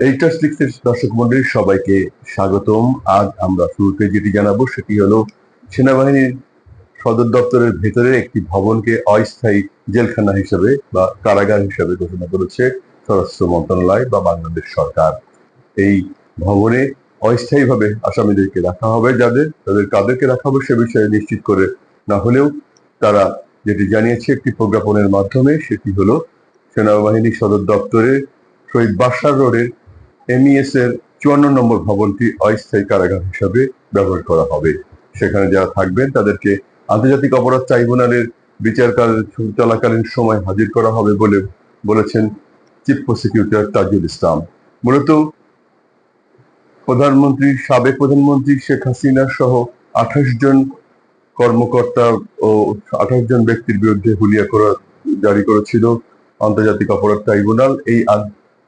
এইটাস লিক্সের দর্শক মন্ডলীর সবাইকে স্বাগতম। আজ আমরা শুরুতে যেটি জানাব সেটি হলো সেনাবাহিনীর সদর দপ্তরের ভেতরে একটি ভবনকে অস্থায়ী জেলখানা হিসেবে বা কারাগার হিসেবে ঘোষণা করেছে স্বরাষ্ট্র মন্ত্রণালয় বা বাংলাদেশ সরকার। এই ভবনে অস্থায়ীভাবে আসামিদেরকে রাখা হবে, যাদের তাদের কাদেরকে রাখা হবে সে বিষয়ে নিশ্চিত করে না হলেও তারা যেটি জানিয়েছে একটি প্রজ্ঞাপনের মাধ্যমে সেটি হলো সেনাবাহিনী সদর দপ্তরে শহীদ বাসার রোডের এমইএস এর চুয়ান্ন নম্বর ভবনটি অস্থায়ী কারাগার হিসাবে ব্যবহার করা হবে। সেখানে যারা থাকবেন, তাদেরকে আন্তর্জাতিক অপরাধ ট্রাইব্যুনালের বিচার চলাকালীন সময় হাজির করা হবে বলে বলেছেন চিফ প্রসিকিউটর তাজুল ইসলাম। মূলত প্রধানমন্ত্রী, সাবেক প্রধানমন্ত্রী শেখ হাসিনা সহ আঠাশ জন কর্মকর্তা ও আঠাশ জন ব্যক্তির বিরুদ্ধে হুলিয়া করা জারি করেছিল আন্তর্জাতিক অপরাধ ট্রাইব্যুনাল। এই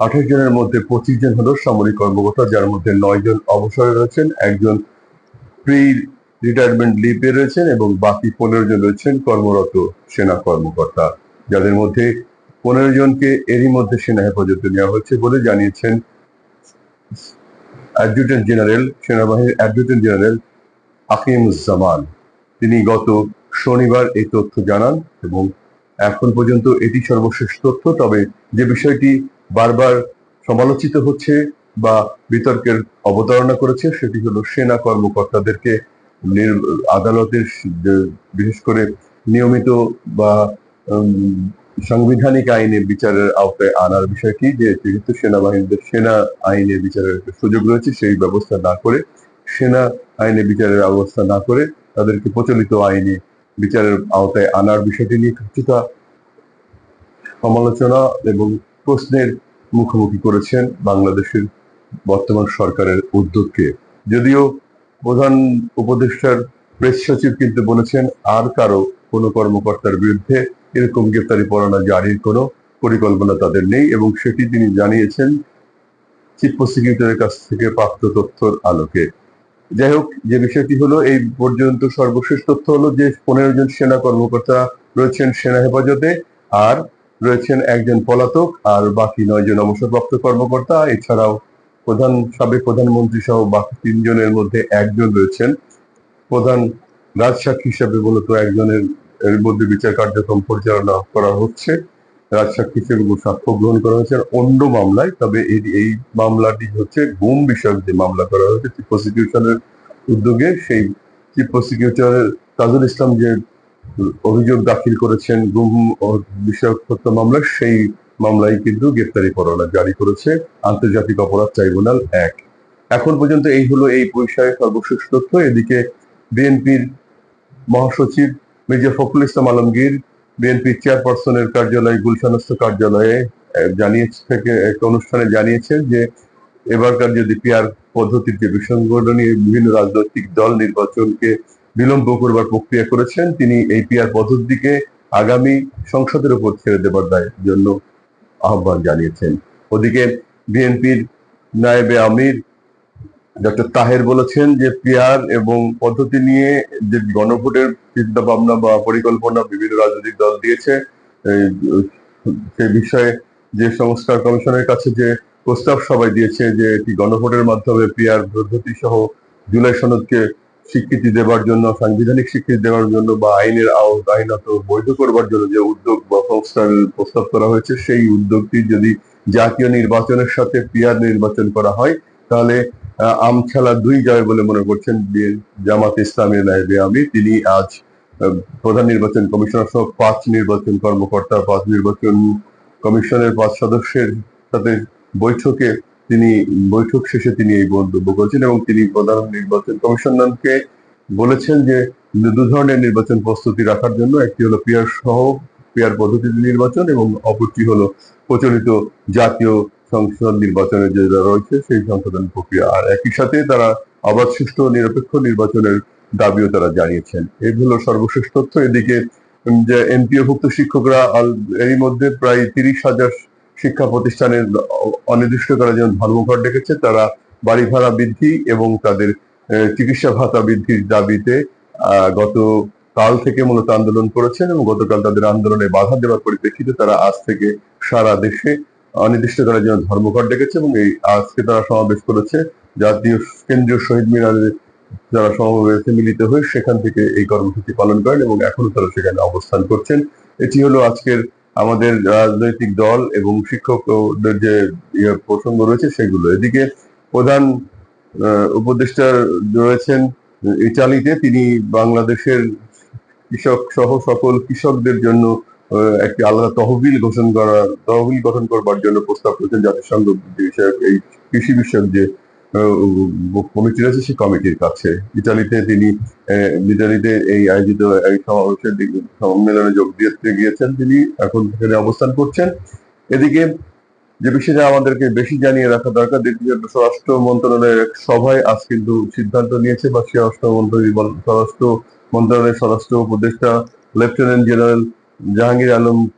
আঠাশ জনের মধ্যে পঁচিশ জন হলো সামরিক কর্মকর্তা, যার মধ্যে নয় জন অবসরে রয়েছেন, একজন প্রি রিটায়ারমেন্ট লিপে রয়েছেন এবং বাকি পনেরো জন রয়েছেন কর্মরত সেনা কর্মকর্তা। যাদের মধ্যে পনেরো জনকে এরই মধ্যে সেনা হেফাজতে নেওয়া হয়েছে বলে জানিয়েছেন অ্যাডজুটেন্ট জেনারেল, সেনাবাহিনীর অ্যাডজুটেন্ট জেনারেল আকিমুজ্জামান তিনি গত শনিবার এই তথ্য জানান এবং এখন পর্যন্ত এটি সর্বশেষ তথ্য, তবে যে বিষয়টি বারবার সমালোচিত হচ্ছে বা বিতর্কের অবতারণা করেছে, সেটি হলো সেনা কর্মকর্তাদেরকে আদালতের বিশেষ করে নিয়মিত বা সাংবিধানিক আইনে বিচারের আওতায় আনার বিষয়টি যে যেহেতু সেনাবাহিনীদের, সেনা আইনে বিচারের সুযোগ রয়েছে, সেই ব্যবস্থা না করে, সেনা আইনে বিচারের ব্যবস্থা না করে তাদেরকে প্রচলিত আইনে বিচারের আওতায় আনার বিষয়টি নিয়ে কিছুটা সমালোচনা এবং প্রশ্নের মুখোমুখি করেছেন বাংলাদেশের বর্তমান সরকারের উদ্যোগকে। যদিও প্রধান উপদেষ্টার প্রেস সচিব কিন্তু বলেছেন, আর কারও কোনো কর্মকর্তার বিরুদ্ধে এরকম গ্রেপ্তারি পরোয়ানা জারির কোনো পরিকল্পনা তাদের নেই এবং সেটি তিনি জানিয়েছেন চিফ প্রসিকিউটরের কাছ থেকে প্রাপ্ত তথ্যর আলোকে। যাই হোক, যে বিষয়টি হলো, এই পর্যন্ত সর্বশেষ তথ্য হলো যে পনেরো জন সেনা কর্মকর্তা রয়েছেন সেনা হেফাজতে, আর রয়েছেন একজন পলাতক আর বাকি নয় জন অবসরপ্রাপ্ত কর্মকর্তা। এছাড়াও প্রধান, সাবেক প্রধানমন্ত্রী সহ বাকি তিনজনের মধ্যে একজন রয়েছেন। প্রধান রাজসাক্ষী হিসাবে মূলত একজনের এর মধ্যে বিচার কার্যক্রম পরিচালনা করা হচ্ছে। রাজসাক্ষী হিসেবে সাক্ষ্য গ্রহণ করা হয়েছে অন্য মামলায়, তবে এই এই মামলাটি হচ্ছে গুম বিষয়ক যে মামলা করা হয়েছে প্রসিকিউশনের উদ্যোগে। সেই চিফ প্রসিকিউটর তাজুল ইসলাম যে অভিযোগ দাখিল করেছেন গুম বিষয়ক হত্যা মামলা সেই মামলায় কিন্তু গ্রেপ্তারি পরোয়ানা জারি করেছে আন্তর্জাতিক অপরাধ ট্রাইব্যুনাল এক। এখন পর্যন্ত এই হলো এই বিষয়ে সর্বশেষ তথ্য। এদিকে বিএনপির মহাসচিব মির্জা ফখরুল ইসলাম আলমগীর বিএনপির চেয়ারপারসনের কার্যালয়, গুলশানস্থ কার্যালয়ে জানিয়েছে, থেকে একটা অনুষ্ঠানে জানিয়েছেন যে এবারকার যদি পিয়ার পদ্ধতির যে বিসংগঠন বিভিন্ন রাজনৈতিক দল নির্বাচনকে বিলম্ব করবার প্রক্রিয়া করেছেন। তিনি এই পিয়ার পদ্ধতিকে আগামী সংসদের উপর ছেড়ে দেবার জন্য আহ্বান জানিয়েছেন। ওদিকে বিএনপির নায়েবে আমির ডক্টর তাহের বলেছেন যে পিয়ার এবং পদ্ধতি নিয়ে যে গণভোটের চিন্তা ভাবনা বা পরিকল্পনা বিভিন্ন রাজনৈতিক দল দিয়েছে সে বিষয়ে যে সংস্কার কমিশনের কাছে যে প্রস্তাব সবাই দিয়েছে যে, এটি গণভোটের মাধ্যমে পিয়ার পদ্ধতি সহ জুলাই সনদকে স্বীকৃতি দেওয়ার জন্য সাংবিধানিক স্বীকৃতি দেওয়ার জন্য বা আইনের আইনত বৈধ করবার জন্য যে উদ্যোগ বা সংস্কার প্রস্তাব করা হয়েছে সেই উদ্যোগটি যদি জাতীয় নির্বাচনের সাথে পিয়ার নির্বাচন করা হয় তাহলে আহ, আম খেলা দুই যাবে বলে মনে করছেন জামাত ইসলামী নায়েবে আমি তিনি আজ প্রধান নির্বাচন কমিশনার সহ পাঁচ নির্বাচন কর্মকর্তা পাঁচ নির্বাচন কমিশনের পাঁচ সদস্যের সাথে বৈঠকে তিনি বৈঠক শেষে তিনি এই মন্তব্য করেছেন এবং তিনি প্রধান নির্বাচন কমিশনারকে বলেছেন যে দু ধরনের নির্বাচন প্রস্তুতি রাখার জন্য একটি হলো পিয়ার সহ পিয়ার পদ্ধতিতে নির্বাচন এবং অপরটি হলো প্রচলিত জাতীয় সংসদ নির্বাচনের যে রয়েছে সেই সংশোধন প্রক্রিয়া। আর একই সাথে তারা অবাধ সুষ্ঠু নিরপেক্ষ নির্বাচনের দাবিও তারা জানিয়েছেন। এই হলো সর্বশেষ তথ্য। এদিকে যে এমপিওভুক্ত শিক্ষকরা এরই মধ্যে প্রায় তিরিশ হাজার শিক্ষা প্রতিষ্ঠানের অনির্দিষ্টকালের জন্য ধর্মঘট ডেকেছে, তারা বাড়ি ভাড়া বৃদ্ধি এবং তাদের চিকিৎসা ভাতা বৃদ্ধির দাবিতে গত কাল থেকে মূলত আন্দোলন করেছেন এবং গতকাল তাদের আন্দোলনে বাধা দেওয়ার পরিপ্রেক্ষিতে তারা আজ থেকে সারা দেশে অনির্দিষ্টকালের জন্য ধর্মঘট ডেকেছে এবং এই আজকে তারা সমাবেশ করেছে। জাতীয় কেন্দ্রীয় শহীদ মিনারে যারা সমাবেশে মিলিত হয়ে সেখান থেকে এই কর্মসূচি পালন করেন এবং এখনও তারা সেখানে অবস্থান করছেন। এটি হলো আজকের আমাদের রাজনৈতিক দল এবং শিক্ষকদের যে ইয়ে প্রসঙ্গ রয়েছে সেগুলো। এদিকে প্রধান উপদেষ্টা রয়েছেন ইটালিতে। তিনি বাংলাদেশের কৃষক সহ সকল কৃষকদের জন্য একটি আলাদা তহবিল ঘোষণা করা, তহবিল গঠন করবার জন্য প্রস্তাব করেছেন জাতিসংঘ বিষয়ক, এই কৃষি বিষয়ক যে কমিটি রয়েছে সেই কমিটির কাছে। ইটালিতে তিনি আহ, ইটালিতে এই আয়োজিত এই সমাবেশের সম্মেলনে যোগ দিতে গিয়েছেন তিনি এখন সেখানে অবস্থান করছেন। এদিকে যে বিষয়টা আমাদেরকে বেশি জানিয়ে রাখা দরকার স্বরাষ্ট্র মন্ত্রণালয়ের সভায় আজ কিন্তু সিদ্ধান্ত নিয়েছে বা স্বরাষ্ট্র মন্ত্রী বল- স্বরাষ্ট্র মন্ত্রণালয়ের স্বরাষ্ট্র উপদেষ্টা লেফটেন্যান্ট জেনারেল জাহাঙ্গীর আলম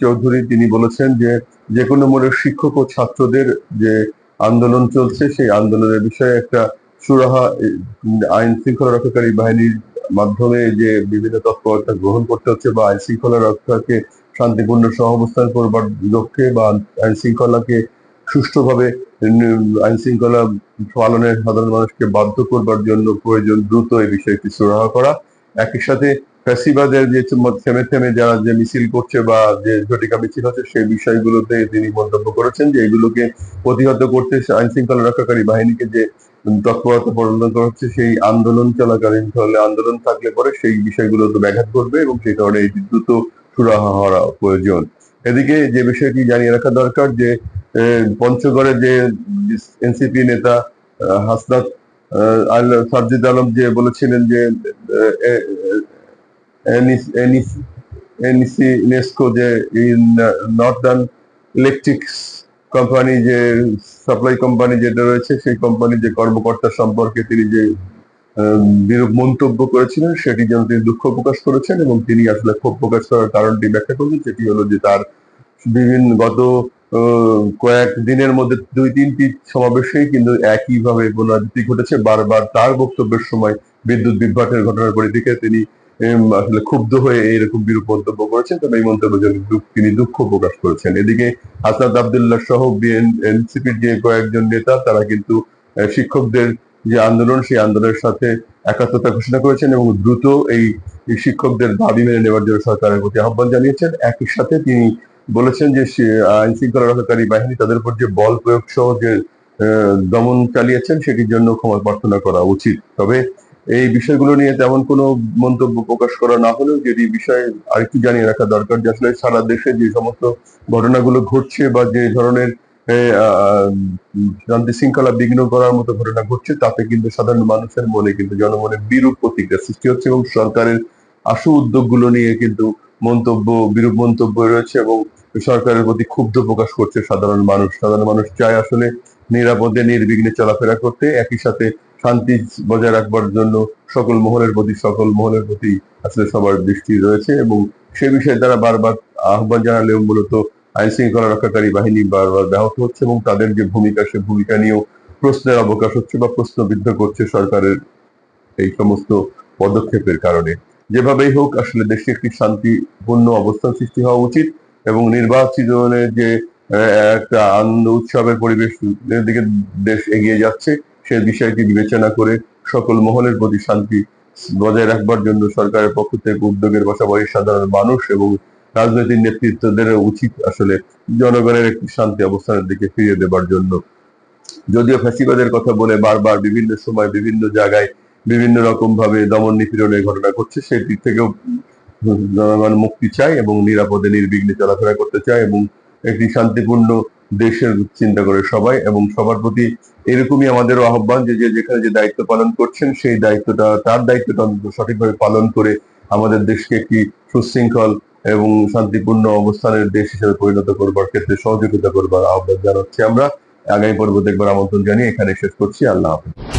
চৌধুরী তিনি বলেছেন যে যে কোনো মূল্যের শিক্ষক ও ছাত্রদের যে আন্দোলন চলছে, সেই আন্দোলনের বিষয়ে একটা সুরাহা আইন শৃঙ্খলা রক্ষাকারী বাহিনীর মাধ্যমে যে বিভিন্ন তৎপরতা গ্রহণ করতে হচ্ছে বা আইন শৃঙ্খলা রক্ষাকে শান্তিপূর্ণ সহাবস্থান করবার লক্ষ্যে বা আইন শৃঙ্খলাকে সুষ্ঠুভাবে আইন শৃঙ্খলা পালনে সাধারণ মানুষকে বাধ্য করবার জন্য প্রয়োজন দ্রুত এই বিষয়টি সুরাহা করা। একই সাথে ফ্যাসিবাদের যে থেমে থেমে যারা যে মিছিল করছে বা যে ঝটিকা মিছিল হচ্ছে, সেই বিষয়গুলোতে তিনি মন্তব্য করেছেন যে এগুলোকে প্রতিহত করতে আইন শৃঙ্খলা রক্ষাকারী বাহিনীকে যে তৎপরতা করা হচ্ছে, সেই আন্দোলন চলাকালীন ফলে আন্দোলন থাকলে পরে সেই বিষয়গুলো তো ব্যাঘাত ঘটবে এবং সেই কারণে এটি দ্রুত সুরাহা হওয়া প্রয়োজন। এদিকে যে বিষয়টি জানিয়ে রাখা দরকার যে পঞ্চগড়ে যে এনসিপি নেতা হাসনাত সার্জিদ আলম যে বলেছিলেন যে আহ, এ- এ- এনিস এনিস এনসি নেস্কো যে নর্দার্ন ইলেকট্রিক্স কোম্পানি যে সাপ্লাই কোম্পানি যেটা রয়েছে সেই কোম্পানির যে কর্মকর্তা সম্পর্কে তিনি যে বিরূপ মন্তব্য করেছিলেন সেটি যেন তিনি দুঃখ প্রকাশ করেছেন এবং তিনি আসলে ক্ষোভ প্রকাশ করার কারণটি ব্যাখ্যা করেছেন সেটি হলো যে তার বিভিন্ন গত কয়েক দিনের মধ্যে দুই তিনটি সমাবেশেই কিন্তু একইভাবে পুনরাবৃত্তি ঘটেছে। বারবার তার বক্তব্যের সময় বিদ্যুৎ বিভ্রাটের ঘটনার পরিপ্রেক্ষিতে তিনি আসলে ক্ষুব্ধ হয়ে এইরকম বিরূপ মন্তব্য করেছেন, তবে এই মন্তব্যের জন্য তিনি দুঃখ প্রকাশ করেছেন। এদিকে হাসাদ আবদুল্লাহ সহ এনসিপির যে কয়েকজন নেতা, তারা কিন্তু শিক্ষকদের যে আন্দোলন, সেই আন্দোলনের সাথে একাত্মতা ঘোষণা করেছেন এবং দ্রুত এই শিক্ষকদের দাবি মেনে নেওয়ার জন্য সরকারের প্রতি আহ্বান জানিয়েছেন। একই সাথে তিনি বলেছেন যে আইন শৃঙ্খলা রক্ষাকারী বাহিনী তাদের উপর যে বল প্রয়োগ সহ যে দমন চালিয়েছেন, সেটির জন্য ক্ষমা প্রার্থনা করা উচিত। তবে এই বিষয়গুলো নিয়ে তেমন কোনো মন্তব্য প্রকাশ করা না হলেও যেটি বিষয়ে আরেকটু জানিয়ে রাখা দরকার যে আসলে সারা দেশে যে সমস্ত ঘটনাগুলো ঘটছে বা যে ধরনের শান্তি শৃঙ্খলা বিঘ্ন করার মতো ঘটনা ঘটছে, তাতে কিন্তু সাধারণ মানুষের মনে কিন্তু জনমনে বিরূপ প্রতিক্রিয়া সৃষ্টি হচ্ছে এবং সরকারের আশু উদ্যোগগুলো নিয়ে কিন্তু মন্তব্য, বিরূপ মন্তব্য রয়েছে এবং সরকারের প্রতি ক্ষুব্ধ প্রকাশ করছে সাধারণ মানুষ। সাধারণ মানুষ চায় আসলে নিরাপদে নির্বিঘ্নে চলাফেরা করতে। একই সাথে শান্তি বজায় রাখবার জন্য সকল মহলের প্রতি, সকল মহলের প্রতি আসলে সবার দৃষ্টি রয়েছে এবং সে বিষয়ে তারা বারবার আহ্বান জানালেও মূলত আইন শৃঙ্খলা রক্ষাকারী বাহিনী বারবার ব্যাহত হচ্ছে এবং তাদের যে ভূমিকা, সে ভূমিকা নিয়েও প্রশ্নের অবকাশ হচ্ছে বা প্রশ্নবিদ্ধ করছে সরকারের এই সমস্ত পদক্ষেপের কারণে। যেভাবেই হোক, আসলে দেশে একটি শান্তিপূর্ণ অবস্থান সৃষ্টি হওয়া উচিত এবং নির্বাচনের যে একটা আনন্দ উৎসবের পরিবেশের দিকে দেশ এগিয়ে যাচ্ছে। সে বিষয়টি বিবেচনা করে সকল মহলের প্রতি শান্তি বজায় রাখবার জন্য সরকারের পক্ষ থেকে উদ্যোগের পাশাপাশি সাধারণ মানুষ এবং রাজনৈতিক নেতৃত্বদের উচিত আসলে জনগণের একটি শান্তি অবস্থানের দিকে ফিরিয়ে দেবার জন্য। যদিও ফ্যাসিবাদের কথা বলে বারবার বিভিন্ন সময় বিভিন্ন জায়গায় বিভিন্ন রকম ভাবে দমন নিপীড়নের ঘটনা ঘটছে দিক থেকেও জনগণ মুক্তি চায় এবং নিরাপদে নির্বিঘ্নে চলাফেরা করতে চায় এবং একটি শান্তিপূর্ণ দেশের চিন্তা করে সবাই এবং সবার প্রতি এরকমই আমাদেরও আহ্বান যে যেখানে যে দায়িত্ব পালন করছেন, সেই দায়িত্বটা, তার দায়িত্বটা সঠিকভাবে পালন করে আমাদের দেশকে একটি সুশৃঙ্খল এবং শান্তিপূর্ণ অবস্থানের দেশ হিসেবে পরিণত করবার ক্ষেত্রে সহযোগিতা করবার আহ্বান জানাচ্ছি আমরা। আগামী পর্ব দেখবার আমন্ত্রণ জানিয়ে এখানে শেষ করছি। আল্লাহ হাফেজ।